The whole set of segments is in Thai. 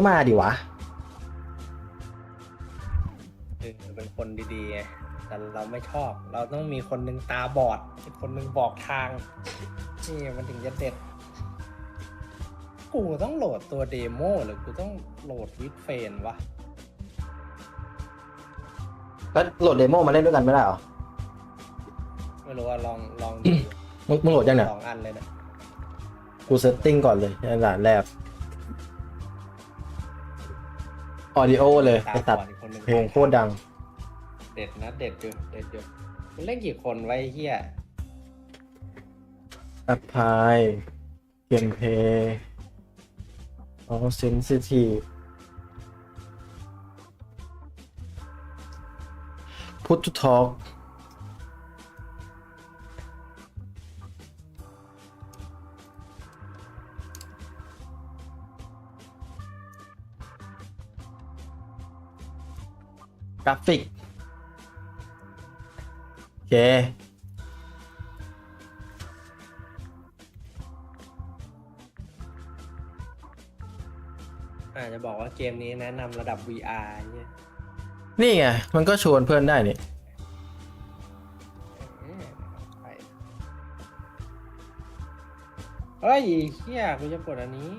ก็มาดิวะ เออเป็นคนดีๆไงแต่เราไม่ชอบ เราต้องมีคนหนึ่งตาบอดอีกคนหนึ่งบอกทาง นี่มันถึงจะเด็ด กูต้องโหลดตัวเดโมหรือกูต้องโหลดวิดเฟนวะก็โหลดเดโมมาเล่นด้วยกันไม่ได้เหรอ ไม่รู้ว่าลองลองดูมึงมึงโหลดยังเนี่ย สองอันเลยนะ กูเซตติ้งก่อนเลยในด่านแรก ออดิโอเลยตาไอบสัอตดว์อีกคนหนึ่งเพลงโคตรดัง เด็ดนะเด็ดอยู่เด็ดอยู่มันเล่นกี่คนไว้เฮียอัพพายเกมเพย์อ๋อเซนซิทีฟพุทธทอก กราฟิก โอเค อาจจะบอกว่าเกมนี้แนะนำระดับ VR เนี่ยนี่ไง มันก็ชวนเพื่อนได้นี่เออไปเฮ้ยเฮียกูจะกดอันนี้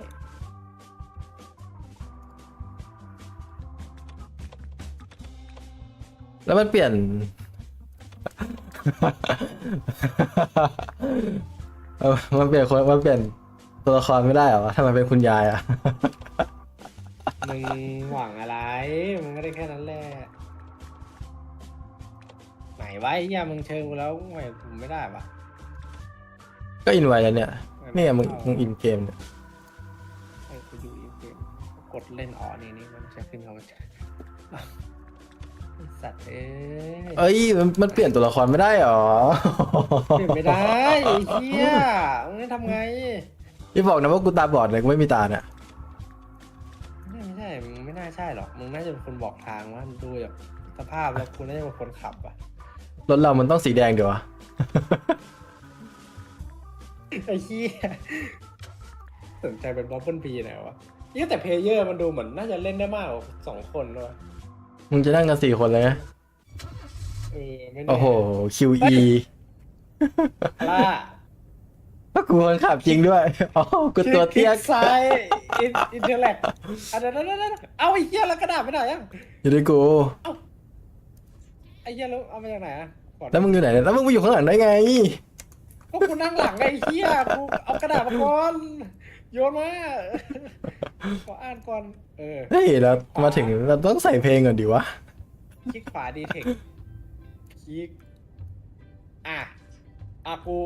แล้วมันเปลี่ยน เออมันเปลี่ยนคนมันเปลี่ยนตัวละครไม่ได้เหรอวะทำไมเป็นคุณยายอะ มึงหวังอะไร มึงก็ได้แค่นั้นแหละ ไหนวะไอ้เหี้ยมึงเชิญกูแล้วทำไมผมไม่ได้ปะก็อินไวแล้วเนี่ยนี่ไงมึงมึงอินเกมเนี่ยให้กูดูอีกเกมกดเล่นอ๋อนี่นี่มันจะขึ้นเขาจะไอ้ สัตว์เอ้ยเอ้ยมันมันเปลี่ยนตัวละครไม่ได้เหรอเปลี่ยนไม่ได้ไอ้เหี้ยมึงจะทำไงพี่บอกนะว่ากูตาบอดเลยกูไม่มีตาเนี่ยไม่ใช่ มึงไม่น่าใช่หรอก มึงน่าจะเป็นคนบอกทางว่าดูแบบสภาพแล้วคุณน่าจะเป็นคนขับอะ รถเรามันต้องสีแดงเดี๋ยววะไอ้เหี้ยสนใจเป็นบัฟเฟิลพีไหนวะยี่แต่เพลเยอร์มันดูเหมือนน่าจะเล่นได้มากกว่าสองคนด้วย มึงจะนั่งกันสี่คนเลยนะเออไม่แน่โอ้โห QE ล่าก็กูคนขับจริงด้วยอ๋อกูตัวเตี้ยคลิกซ้ายอินอินเทอร์แลกอันนั้นนั่นเอาไอ้เหี้ยแล้วกระดาษไปไหนอะอยู่ด้วยกูไอ้เหี้ยแล้วเอามาจากไหนอะก่อนแล้วมึงอยู่ไหนเนี่ยแล้วมึงมาอยู่ข้างหลังได้ไง ก็กูนั่งหลังไอ้เหี้ยกูเอากระดาษมาก่อน โยนมา ขออ่านก่อน เออ เฮ้ยเรามาถึงเราต้องใส่เพลงก่อนดิวะ คลิกขวาดีเทค คลิก อะ อะกู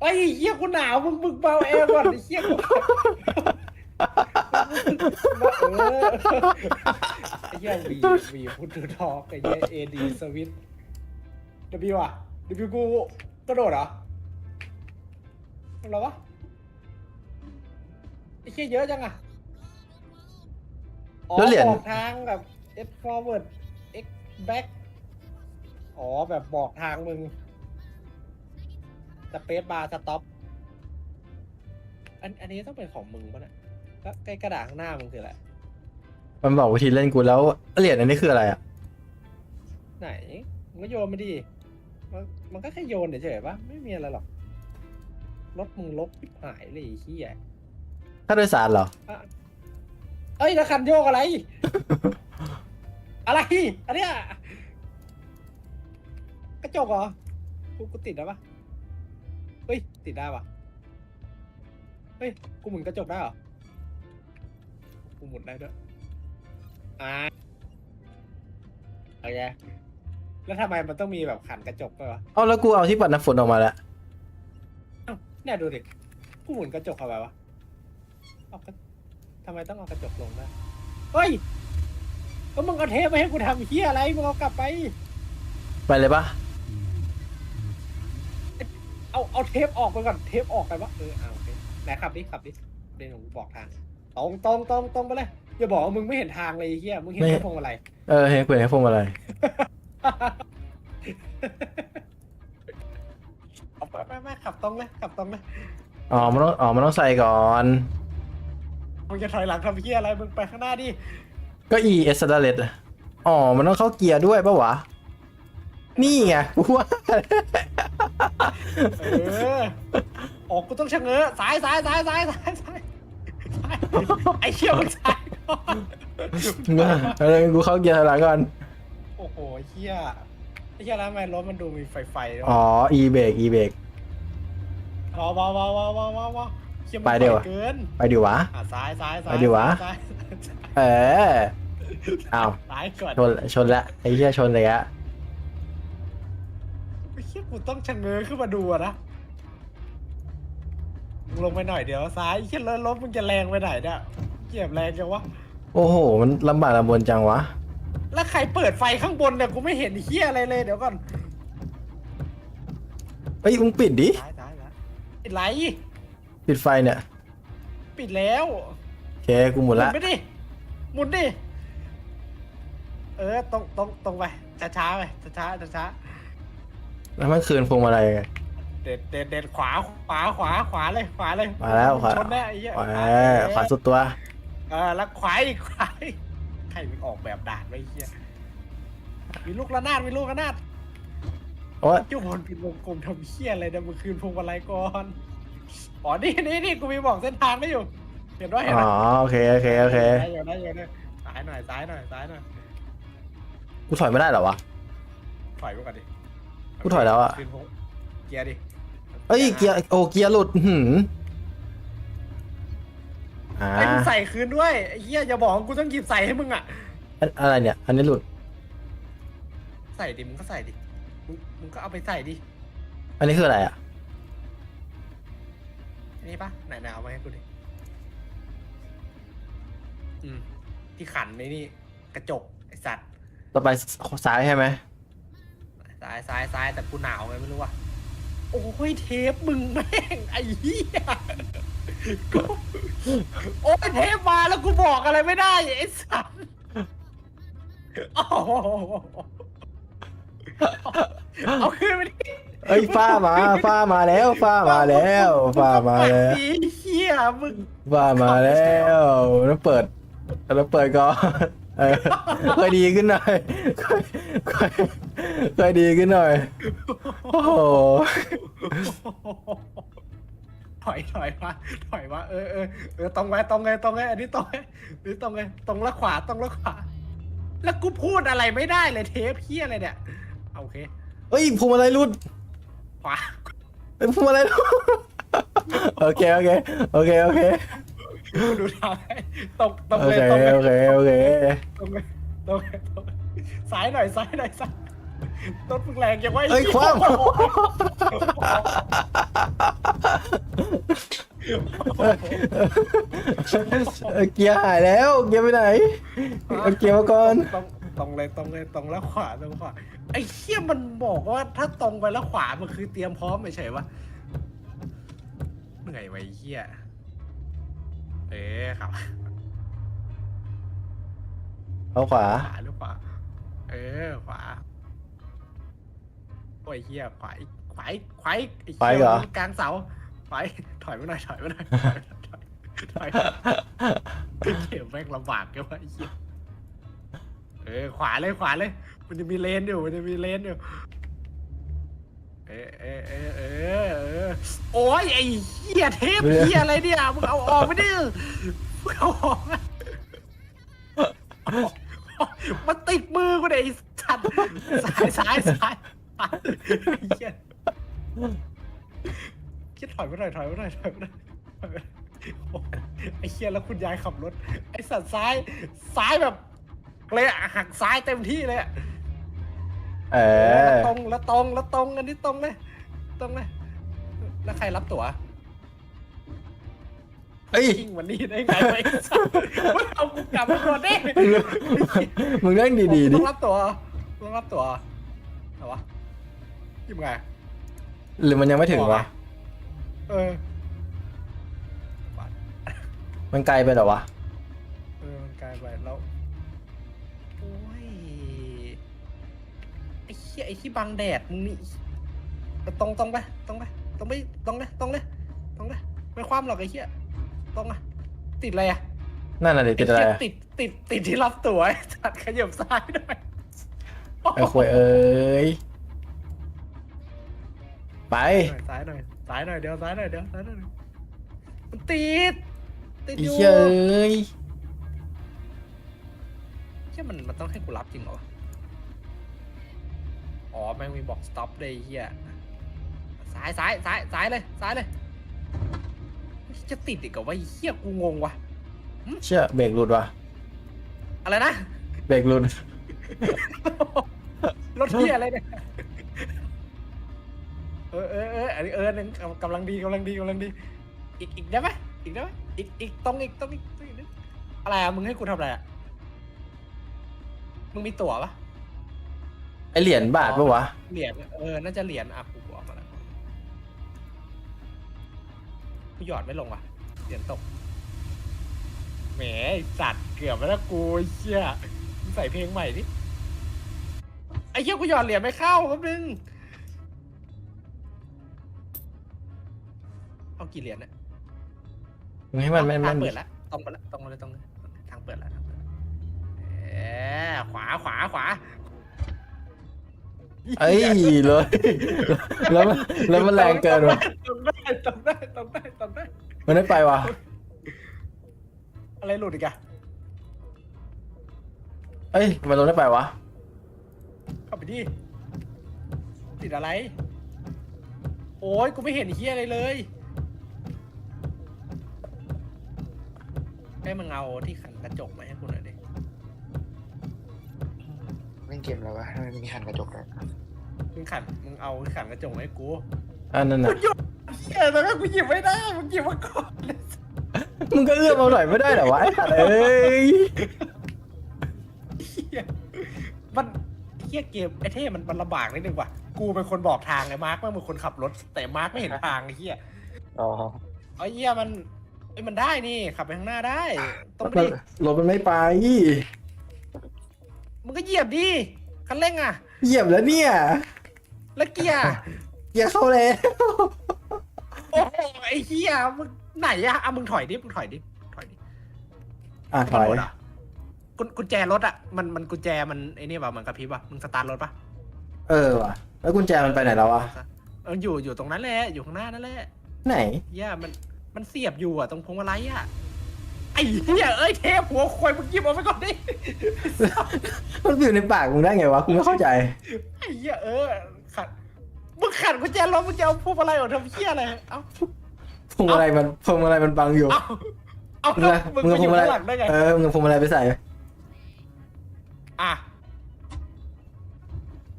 ไอ้ยเหี้ยกูหนาวมึงมึงเบาแอร์ก่อนไอ้เหี้ยกูเออไอ้เหี้ยวีวีพุทธทอกไอ้เหี้ยเอดีสวิตวอะวกูกระโดดเหรออะไรวะ ไอ้เหี้ยเยอะจังอะอ๋อแล้วเหรียญ บอกทางแบบ S forward X back อ๋อแบบบอกทางมึงสเปซบาร์สต็อปอันอันนี้ต้องเป็นของมึงป่ะเนี่ยแล้วใกล้กระดาษข้างหน้ามึงคืออะไรมันบอกวิธีเล่นกูแล้วเหรียญอันนี้คืออะไรอะ ไหนมึงก็โยนมาดิมันมันก็แค่โยนเฉยๆปะไม่มีอะไรหรอกรถมึงลบปิบหายเลยไอ้เฮียถ้าโดยสารเหรออะเอ้ยแล้วคันโยกอะไร อะไรอันเนี้ยกระจกเหรอกูกูติดได้ปะเฮ้ยติดได้ปะเฮ้ยกูหมุนกระจกได้เหรอกูหมุนได้ด้วยอ่าโอเคแล้วทำไมมันต้องมีแบบขันกระจกด้วยวะเอาแล้วกูเอาที่ปัดน้ำฝนออกมาแล้วเอ้าเนี่ยดูดิกูหมุนกระจกเข้าไปวะ เอากระทำไมต้องเอากระจกลงได้เฮ้ย ก็มึงเอาเทปมาให้กูทำเฮียอะไร มึงเอากลับไป ไปเลยปะเอาเอาเทปออกไปก่อน เทปออกไปวะเออเอาโอเคไหนขับดิขับดิเดี๋ยวหนูบอกทาง ตรงตรงตรงตรงไปเลย อย่าบอกว่ามึงไม่เห็นทางเลยไอ้เฮียมึงเห็นแค่พวงมาลัย เออเห็นกูเห็นให้พวงมาลัยเอาไปไปไปขับตรงเลยขับตรงเลย อ๋อมันต้องอ๋อมันต้องใส่ก่อน มึงจะถอยหลังทำเฮียอะไร มึงไปข้างหน้าดิ ก็ E S ส l e t อ๋อ มันต้องเข้าเกียร์ด้วยปะวะ นี่ไงกูว่า เออ ออกกูต้องชะเง้อซ้ายซ้ายซ้ายซ้ายซ้ายซ้ายซ้ายไอ้เชี่ยมึงซ้ายก่อนอะไรกูเข้าเกียร์ถอยหลังก่อน โอ้โหเฮียไอ้เฮียแล้วทำไมรถมันดูมีไฟไฟด้วยอ๋อ E เบรก E เบรกว้าวว้าวว้าวว้าวว้าวว้าวว้าวเฮียมันไปเดี๋ยวไวเกินไปดิวะ อะซ้ายซ้ายซ้ายไปดิวะ ซ้ายเอออ้าวซ้ายก่อนชนชนละไอ้เหี้ยชนเลยอะไอ้เฮียกูต้องชะเง้อขึ้นมาดูอะนะมึงลงไปหน่อยเดี๋ยวซ้ายไอ้เฮียรถรถมึงจะแรงไปไหนเนี่ยเหยียบแรงจังวะโอ้โห มันลำบากลำบนจังวะ แล้วใครเปิดไฟข้างบนเนี่ยกูไม่เห็นเฮียอะไรเลยเดี๋ยวก่อนเอ้ยมึงปิดดิซ้ายซ้ายซ้ายปิดไร ปิดไฟเนี่ยปิดแล้วโอเคกูหมุนละไปดิหมุนดิเออตรงตรงตรงไปช้าช้าๆไปช้าช้าช้าช้าแล้วมันคืนพวงมาลัยไง ๆเด็ดเด็ดเด็ดขวาขวาขวาขวาเลยขวาเลยมาแล้วขวา ชนแน่ไอ้เหี้ยเออขวาสุดตัว เออแล้วขวาอีกขวาอีกใครมันออกแบบด่านไว้ไอ้เหี้ยมีลูกระนาดมีลูกระนาดโอ้ยจุบอลเป็นวงกลมทำเหี้ยอะไรเดี๋ยวมึงคืนพวงมาลัยก่อน อ๋อ นี่นี่นี่กูมีบอกเส้นทางได้อยู่ เห็นว่าเห็นอ๋อว่าโอเค โอเค โอเคได้อยู่ได้อยู่ได้ซ้ายหน่อย ซ้ายหน่อย ซ้ายหน่อย กูถอยไม่ได้เหรอวะ ถอยไปก่อนดิกูถอยแล้วอะคืนพวงเกียร์ดิเอ้ย เกียร์ โอ้ เกียร์หลุดอื้อหืมอ่าไอ้มึงใส่คืนด้วยไอ้เหี้ยอย่าบอกว่ากูต้องหยิบใส่ให้มึงอะ อันอะไรเนี่ย อันนี้หลุด ใส่ดิ มึงก็ใส่ดิ มึงมึงก็เอาไปใส่ดิ อันนี้คืออะไรอะ อันนี้ปะไหนไหนเอามาให้กูดิ อืม ที่ขันในนี่ กระจก ไอสัตว์ ต่อไปซ้ายใช่ไหมซ้ายซ้ายซ้ายแต่กูหนาวไงไม่รู้ว่ะ โอ้ยเทปมึงแม่ง ไอ้เหี้ยกูโอ้ยเทปมาแล้วกูบอกอะไรไม่ได้ ไอ้สัตว์โอ้โหเอาขึ้นไปดิ เอ้ยฟ้ามาฟ้ามาแล้วฟ้ามาแล้วฟ้ามาแล้วไอ้เหี้ยมึงฟ้ามาแล้วแล้วเปิดแล้วเปิดก่อนเออค่อยดีขึ้นหน่อยค่อยค่อยค่อยดีขึ้นหน่อยโอ้โหถอยถอยมาถอยมาเออเออเออตรงไว้ตรงไงตรงไงอันนี้ตรงไงอันนี้ตรงไงตรงละขวาตรงละขวา แล้วกูพูดอะไรไม่ได้เลยเทปเฮียอะไรเนี่ยเอาโอเคเอ้ยพวงมาลัยรุด ขวาเอ้ยพวงมาลัยรุดโอเคโอเคโอเคโอเคดูทางให้ตรงตรงโอเลยเคตรงเลยโอเคโอเคตรงเลยตรงเลยตรงเลยซ้ายหน่อยซ้ายหน่อยซ้ายรถมึงแรงยังไงเอ้ยคว่ำเกียร์หายแล้วเกียร์ไปไหนเอาเกียร์มาก่อนตรง ตรงเลยตรงเลยตรงแล้วขวาตรงขวาไอ้เหี้ยมันบอกว่าถ้าตรงไปแล้วขวามันคือเตรียมพร้อมไม่ใช่วะเหนื่อยไว้เหี้ยเอ๊ะครับเอาขวาขวาหรือขวาเออขวาโอ้ยเหี้ยขวาอีกขวาอีกขวาอีกไอ้ไปเหี้ยเหรอ กลางเสาไปถอยมาหน่อยถอยมาหน่อยถอยถอยถอยเข็มแม่งลำบากแกว่าไอ้เหี้ย เออขวาเลยขวาเลย มันจะมีเลนอยู่มันจะมีเลนอยู่เออเออเออเออเออโอ้ยไอ้เหี้ยเทปเหี้ยอะไรเนี่ยมึงเอาออกไปดิมึงเอาออกมามันติดมือกูเนี่ยไอ้สัตว์ซ้ายซ้ายซ้ายซ้ายไอ้เหี้ยคิดถอยมาหน่อยถอยมาหน่อยถอยมาหน่อยถอยมาหน่อยโอ้ยไอ้เหี้ยแล้วคุณยายขับรถ ไอ้สัตว์ซ้ายซ้ายแบบ เลยอะหักซ้ายเต็มที่เลยอะเออ แล้วตรงแล้วตรงแล้วตรงอันนี้ตรงเลยตรงเลยแล้วใครรับตั๋วเอ้ยทิ้งวันนี้ได้ไงวะไอ้สัสมึงเอากูกลับมาก่อนดิมึงนั่งดีๆดิต้องรับตั๋วต้องรับตั๋วเหรอวะยังไงหรือมันยังไม่ถึงวะเออ มันไกลไปเหรอวะ เออ มันกลายไปแล้ว เหี้ยไอ้ที่บังแดดมึงนี่ตรงตรงไปตรงไปตรงไปตรงเลยตรงเลยตรงเลยไม่คว่ำหรอกไอ้เหี้ยตรงอะติดอะไรอะนั่นน่ะดิติดอะไรไเหี้ยอะติดติดติดที่รับตัวไอ้สัตว์ขยับซ้ายหน่อยไอ้ควยเอ้ย ไปซ้ายหน่อยซ้ายหน่อยเดี๋ยวซ้ายหน่อยเดี๋ยวซ้ายหน่อยมันติดติดไอ้อยู่เหี้ยเอ้ยเฮียมันมันต้องให้กูรับจริงเหรอวะ อ๋อแม่งมีบอก stop เลยไอ้เฮียซ้ายซ้ายซ้ายซ้ายเลยซ้ายเลยจะติดอีกเหรอวะไอ้เฮียกูงงว่ะเชื่อเบรกหลุดว่ะอะไรนะเบรกหลุดรถเฮียอะไรเนี่ยเออเออเอออันนี้เออนึงกำกำลังดีกำลังดีกำลังดี อีกอีกได้ไหมอีกได้ไหมอีกอีกตรงอีกตรงอีกตรงอีกนิดอะไรอะมึงให้กูทำอะไรอะมึงมีตั๋วปะ ไอเหรียญบาทปะวะ เหรียญเออ น่าจะเหรียญอะกูบอกมาแล้วกูหยอดไม่ลงว่ะ เหรียญตก แหมไอ้สัตว์เกือบไปแล้วกูไอ้เชี่ยมึงใส่เพลงใหม่ดิ ไอ้เชี่ยกูหยอดเหรียญไม่เข้าแป๊บนึง เอากี่เหรียญเนี่ยมึงให้มันแม่นทางๆดิเปิดแล้วตรงไปแล้วตรงไปเลยตรงเลยทางเปิดแล้วทางเปิดแล้วเอ๊ะขวาขวาขวา เอ้ยเลยแล้วมันแล้วมันแรงเกินว่ะตรงได้ตรงได้ตรงได้ตรงได้ มันไม่ไปว่ะอะไรหลุดอีกอะเอ้ยมันลงได้ไปวะเข้าไปดิติดอะไร โอ้ยกูไม่เห็นเฮียอะไรเลยให้มึงเอาที่ขันกระจกมาให้กูหน่อยดิเล่นเกมแล้ววะทำไมมีหันกระจกเลยมึงขันมึงเอาขันกระจกมาให้กูอันนั้นน่ะกูหยุดเฮียแต่ว่ากูหยิบไม่ได้มึงหยิบมาก่อนมึงก็เอื้อมเอาหน่อยไม่ได้เหรอวะไอ้สัตว์เอ้ยเหี้ยมันเฮียเกมไอ้เท่มันมันลำบากนิดนึงว่ะกูเป็นคนบอกทางไอ้มาร์คมันเป็นคนขับรถ แต่มาร์คไม่เห็นทางไอ้เฮียอ๋อไอ้เฮียมันไอ้ยมันได้นี่ขับไปข้างหน้าได้ตรงมันนี้รถมันไม่ไป มึงก็เหยียบดิคันเร่งอะ เหยียบแล้วเนี่ย แล้วเกียร์เหยียบเข้าแล้วโอ้โหไอ้เฮียมึงไหนอะอะมึงถอยดิมึงถอยดิถอยดิอะถอย มันหมดเหรกุญกุญแจรถอะมันมันกุญแจมันไอ้นี่ป่ะมันกระพริบป่ะมึงสตาร์ทรถป่ะเออว่ะ แล้วกุญแจมันไปไหนแล้ววะ เอออยู่อยู่ตรงนั้นแหละอยู่ข้างหน้านั่นแหละไหนเฮียมันมันเสียบอยู่อะตรงพวงมาลัยอะ ไอ้เฮียเอ้ยเทพหัวควายมึงหยิบเอาไปก่อนดิมันอยู่ในปากมึงได้ไงวะกูไม่เข้าใจ ไอ้เฮียเออขัดมึงขัดกุญแจรถมึงจะเอาพวงมาลัยออกทำเฮียอะไรเอ้าพวงมาลัยมันพวงมาลัยมันบังอยู่เอ้าเอามึงอะมึงมึงไปเอาอพวงยู่มาลัข้ายงหลังได้ไงเออมึงเอาพวงมาลัยไปใส่อะ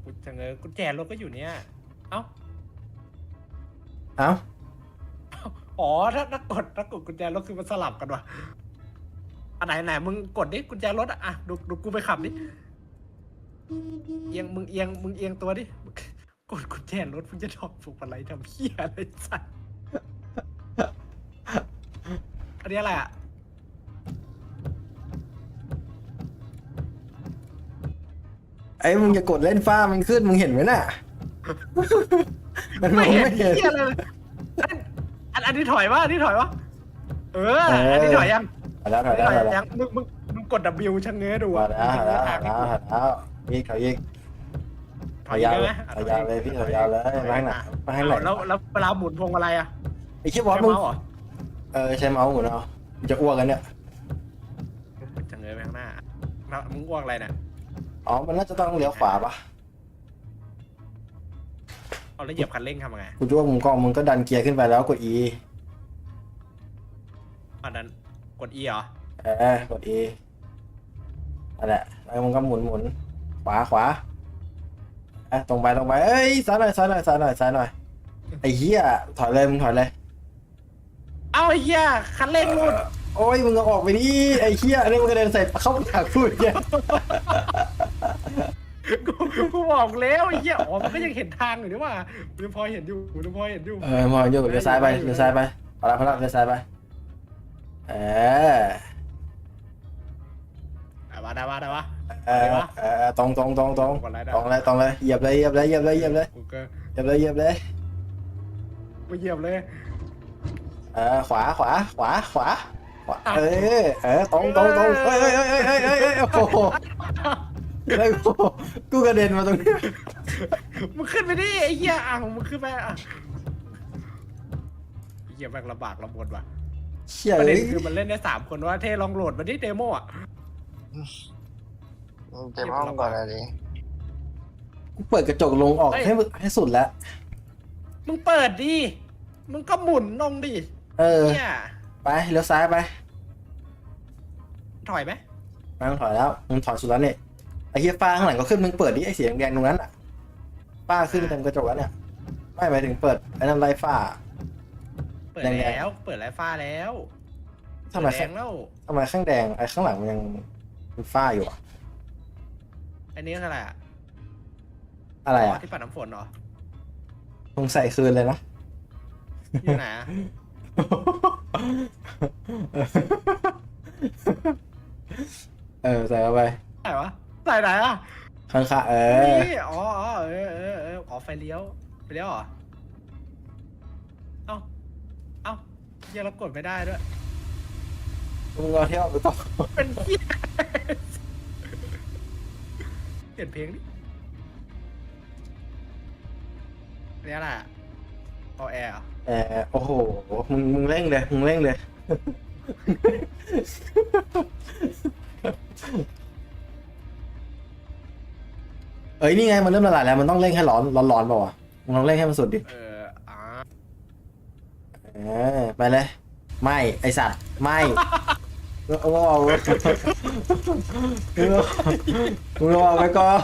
กูจะเงยกุญแจรถก็อยู่เนี่ยเอ้าเอ้าอ๋อถ้าถ้ากดถ้ากดกุญแจรถคือมันสลับกันว่ะ อันไหนไหนมึงกดดิกุญแจรถอะอะดูดูกูไปขับดิเอียงมึงเอียงมึงเอียงตัวดิกดกุญแจรถมึงจะถอดผูกอะไรทำเพี้ยอะไรสัตว์อันนี้อะไรอะไอ้มึงจะกดเล่นฟ้ามันขึ้นมึงเห็นไหมน่ะมันมองไม่เห็นเหี้ยอะไรเลยอันอันอันนี้ถอยวะอันนี้ถอยวะเออเอออัอันนี้ถอยยัง หันแล้วหัอันนแล้วนี้ถหัอนยแล้วยังมึงมึงมึงกด W ชะเง้อดูหัอะนแล้วหันแล้วหันแล้วหันแล้วอีกเขาอีกถถออยยยาวได้เลไหมยถอยยาวเลยพี่ถอยยาวเลยมาให้หนักมาให้หนักแล้วแล้วเวลาหมุนพวงมาลัยอะไอ้คิดบอสใช้มึงเมาส์เหรอเออใช้เมาส์หมุนเอามึงจะอ้วกกันเนี่ยชะเง้อไปข้างหน้าแล้วมึงอ้วกอะไรเนี่ยอ๋อมันน่าจะต้องเลี้ยวขวาปะเอาแล้วเหยียบคันเร่งทำไงกูจ้วงมึงกล้องมึงก็ดันเกียร์ขึ้นไปแล้วกด E อันนั้นก ด E เหรอ เออกด E นั่นแหละแล้วมึงก็หมุนหมุนขวาขวาเอ้ยตรงไปตรงไปเอ้ยซ้ายหน่อยซ้ายหน่อยซ้ายหน่อยซ้ายหน่อยไอ้เหี้ยถอยเลยมึงถอยเลยเอาไอ้เหี้ยคันเร่งหลุดโอ้ยมึงเอาออกไปดิไอ้เหี้ยนี่มึงกระเด็นใส่เข้าปากกูอีกเนี่ยกูกูบอกแล้วไอ้เหี้ยอ๋อมันก็ยังเห็นทางอยู่นี่ว่ามันยังพอเห็นอยู่มันยังพอเห็นอยู่เออมองอยู่เลี้ยวซ้ายไปเลี้ยวซ้ายไปพอละพอละเลี้ยวซ้ายไป เออได้ปะได้ปะได้ปะเออเออตรงตรงตรงตรงกดอะไรได้ตรงเลยตรงเลยเหยียบเลยเหยียบเลยเหยียบเลยเหยียบเลยกูก็เหยียบเลยเหยียบเลยไปเหยียบเลย เออขวาขวาขวาขวาขวาเออเออตรงตรงตรงเฮ้ยเฮ้ยเฮ้ยเฮ้ยเฮ้ยเฮ้ยโอ้โหเฮ้ยกูกูกระเด็นมาตรงนี้มึงขึ้นไปดิไอ้เหี้ยอะมึงขึ้นไปอะไอ้เหี้ยแม่งลำบากลำบนว่ะ เชี่ยประเลเด็ยนคือมันเล่นได้สามคนว่าเท่ลองโหลดมาที่เดโมอะเก็บห้องก่อนเลยดิกูเปิดกระจกลงออกให้มึงให้สุดแล้ว มึงเปิดดิ มึงก็หมุนลงดิเออ เนี่ยไปเลี้ยวซ้ายไปถอยไหมไม่ต้องถอยแล้วมึงถอยสุดแล้วเนี่ยไอ้เหี้ยฟ้าข้างหลังก็ขึ้นมึงเปิดดิไอ้เสียงแดงตรงนั้นอะป้าขึ้นเต็มกระจกแล้วเนี่ย ไม่หมายถึงเปิดไอ้นั่นไล่ฟ้า เปิดแดงๆ แล้ว เปิดไลฟ์ฟ้าแล้วทำไมแดข้างงแล้ว ทำไมข้างแดงไอ้ข้างหลังมันยังเป็นฟ้าอยู่อะอันนี้คืออะไรอะอะไรอ๋อะอที่ปัดน้ำฝนเหรอคงใส่คืนเลยนะ อยู่ไหนอะเออใส่เข้าไปไหนวะใส่ไหนอะข้างขาเออ นี่อ๋ออ๋อเออเออเอออ๋อไฟเลี้ยวไฟเลี้ยวเหรอ เอ้าเอ้าเหี้ยังเรากดไม่ได้ด้วย มึงเอาเที่ยวไปต่อเป็นเหี้ยเปลี่ยนเพลงดิเนี่ยแหละเอาแอร์เหรอเออโอ้โห มึง มึงเร่งเลย มึงเร่งเลย เอ้ย นี่ไง มันเริ่มละลายแล้ว มันต้องเร่งให้ร้อน ร้อนร้อนเปล่าวะมึงลองเร่งให้มันสุดดิ เอออ่า เออไปเลย ไม่ไอสัตว์ไม่มึงเอาเอามึงเอามึงเอาไปก่อน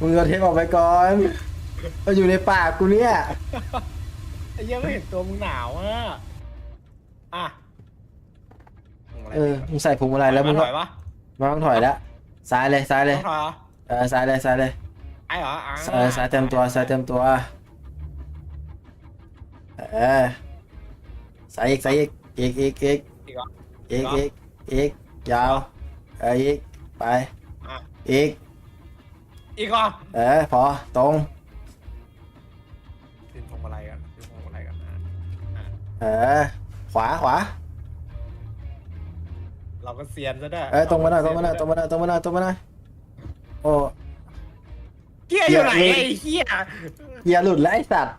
มึงเอาเทปออกไปก่อนมันอยู่ในปากกูเนี่ยไอ้เหี้ยังไม่เห็นตัวมึงหนาวอะอะมึงอะไรเออมึงใส่พวงมาลัยแล้วมึงถก็อยปะไม่ต้องถอยแล้วซ้ายเลยซ้ายเลยต้องถอยเหรอ เออซ้ายเลยซ้ายเลย ไอ้เหรออ่าเออซ้ายเต็มตัวซ้ายเต็มตัวเออซ้ายอีกซ้ายอีกอีกอีกอีกอีกเหรออีกอีกอีกยาวเอออีกไปอะอีกอีกเหรอเออพอตรงดึงพวงมาลัยกันดึงพวงมาลัยกันอะอะเออขวาขวาเราก็เซียนซะด้วยเออตรงมาหน่อยตรงมาหน่อยตรงมาหน่อยตรงมาหน่อยตรงมาหน่อยโอ้ เฮียอยู่ไหนเหี้ยไอ้เฮียเฮียหลุดแล้วไอสัตว์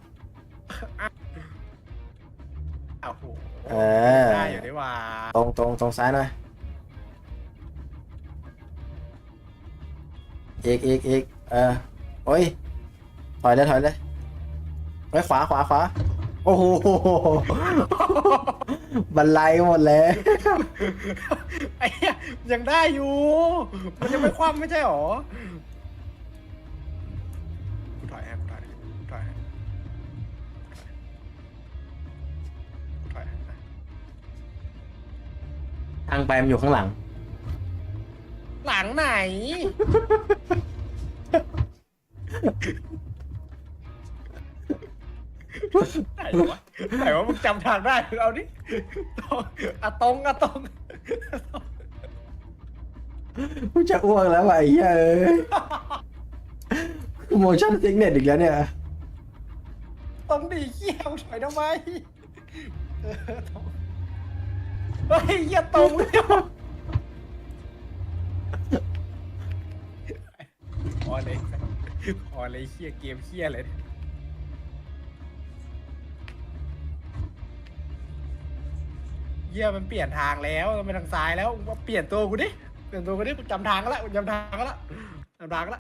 อ้าวโหเออ ได้อยู่ดีว่าตรงตรงตรงซ้ายหน่อยอีกอีกอีกเออโอ้ย ถอยเลยถอยเลยไว้ยขวาขวาขวาโอ้โหบันไลหมดเลยไอ้เหี้ยยังได้อยู่ มันยังไม่คว่ำไม่ใช่หรอ ไปมันอยู่ข้างหลัง หลังไหน ไหนวะไหนวะมึงจำทางได้เอาดิอะตรงอะตรงกูจะอ้วกแล้วว่ะไอ้เหี้ยเอ้ยโมชั่นซิกเน็ตอีกแล้วเนี่ย ตรงดีเขี้ยวถอยทำไมเออตรง เฮ้ยเหี้ยตรงเลยพอเลยพอเลยเขี้ยเกมเขี้ยเลยเหี้ยมันเปลี่ยนทางแล้วมันไปทางซ้ายแล้วเปลี่ยนตัวกูดิเปลี่ยนตัวกูดิกูจำทางก็แล้วกูจำทางก็แล้วจำทางก็แล้ว